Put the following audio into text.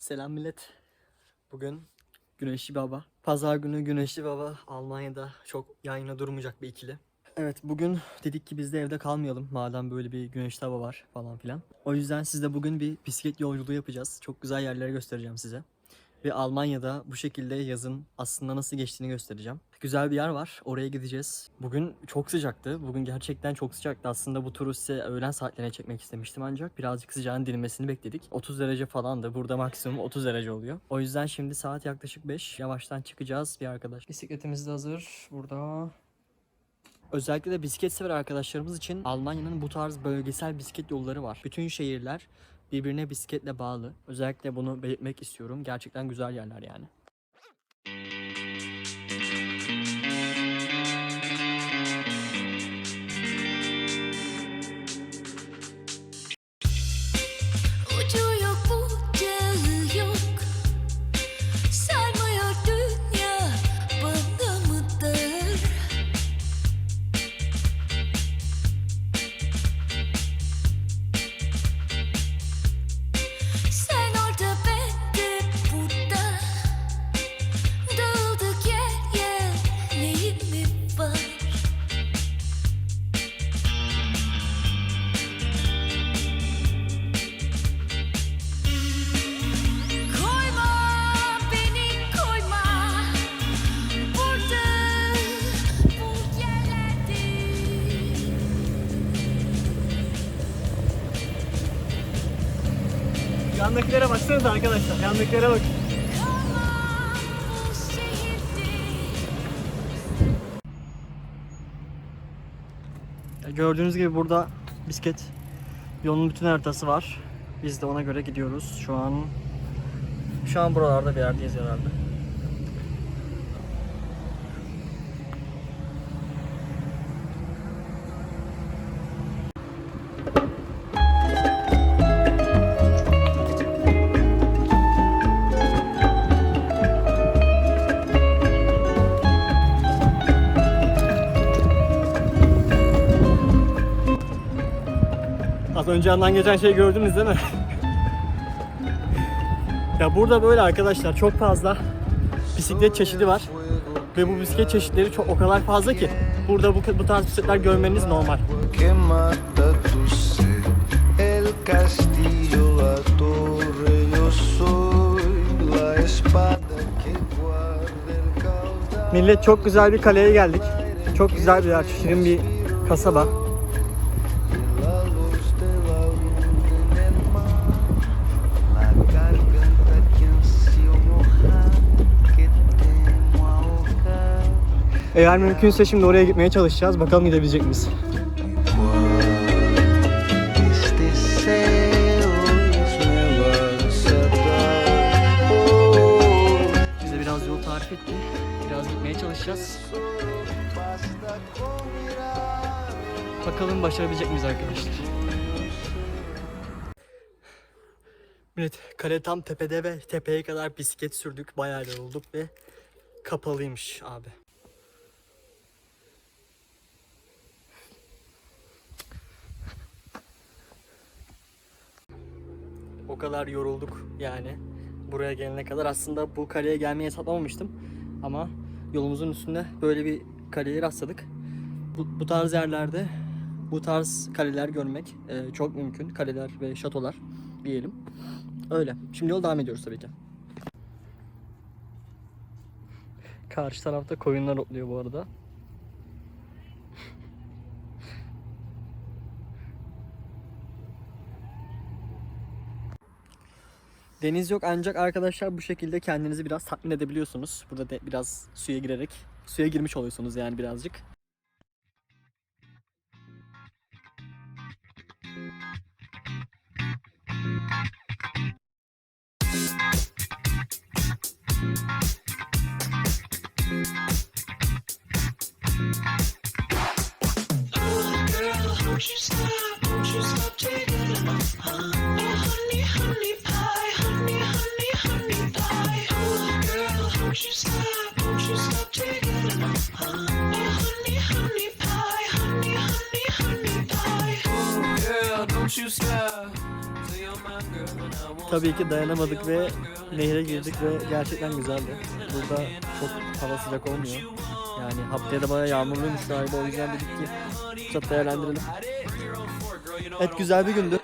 Selam millet. Bugün Güneşli Baba. Pazar günü Güneşli Baba Almanya'da çok yayına durmayacak bir ikili. Evet bugün dedik ki biz de evde kalmayalım madem böyle bir güneşli hava var falan filan. O yüzden sizde bugün bir bisiklet yolculuğu yapacağız. Çok güzel yerleri göstereceğim size. Ve Almanya'da bu şekilde yazın aslında nasıl geçtiğini göstereceğim. Güzel bir yer var. Oraya gideceğiz. Bugün çok sıcaktı. Bugün gerçekten çok sıcaktı. Aslında bu turu size öğlen saatlerine çekmek istemiştim ancak birazcık sıcağın dinmesini bekledik. 30 derece falandı. Burada maksimum 30 derece oluyor. O yüzden şimdi saat yaklaşık 5. Yavaştan çıkacağız bir arkadaş. Bisikletimiz de hazır. Burada Özellikle de bisiklet sever arkadaşlarımız için Almanya'nın bu tarz bölgesel bisiklet yolları var. Bütün şehirler birbirine bisikletle bağlı. Özellikle bunu belirtmek istiyorum. Gerçekten güzel yerler yani. Yandakilere baksanıza arkadaşlar. Yandakilere bak. kalma bu şehirde. Gördüğünüz gibi burada bisiklet yolun bütün haritası var. Biz de ona göre gidiyoruz. Şu an şu an buralarda bir yerdeyiz herhalde. Önce yandan geçen şeyi gördünüz değil mi? ya burada böyle arkadaşlar çok fazla bisiklet çeşidi var. Ve bu bisiklet çeşitleri çok o kadar fazla ki burada bu, bu tarz bisikletler görmeniz normal. Millet çok güzel bir kaleye geldik. Çok güzel bir yer, şirin bir kasaba. Eğer mümkünse şimdi oraya gitmeye çalışacağız. Bakalım gidebilecek miyiz? Bize biraz yol tarif etti. Biraz gitmeye çalışacağız. Bakalım başarabilecek miyiz arkadaşlar? Evet, kale tam tepede ve tepeye kadar bisiklet sürdük. Bayağı yorulduk ve kapalıymış abi. O kadar yorulduk yani buraya gelene kadar. Aslında bu kaleye gelmeyi hesaplamamıştım. Ama yolumuzun üstünde böyle bir kaleye rastladık. Bu, bu tarz yerlerde bu tarz kaleler görmek e, çok mümkün. Kaleler ve şatolar diyelim. Öyle. Şimdi yol devam ediyoruz tabii ki. Karşı tarafta koyunlar otluyor bu arada. Deniz yok ancak arkadaşlar bu şekilde kendinizi biraz tatmin edebiliyorsunuz. Burada de biraz suya girerek suya girmiş oluyorsunuz yani birazcık. Won't you stop? Won't you stop Tabii ki dayanamadık ve nehre girdik ve gerçekten güzeldi. Burada çok hava sıcak olmuyor. Yani haftaya da bayağı yağmurluymuş şey galiba o yüzden dedik ki fırsat değerlendirelim. Evet güzel bir gündü.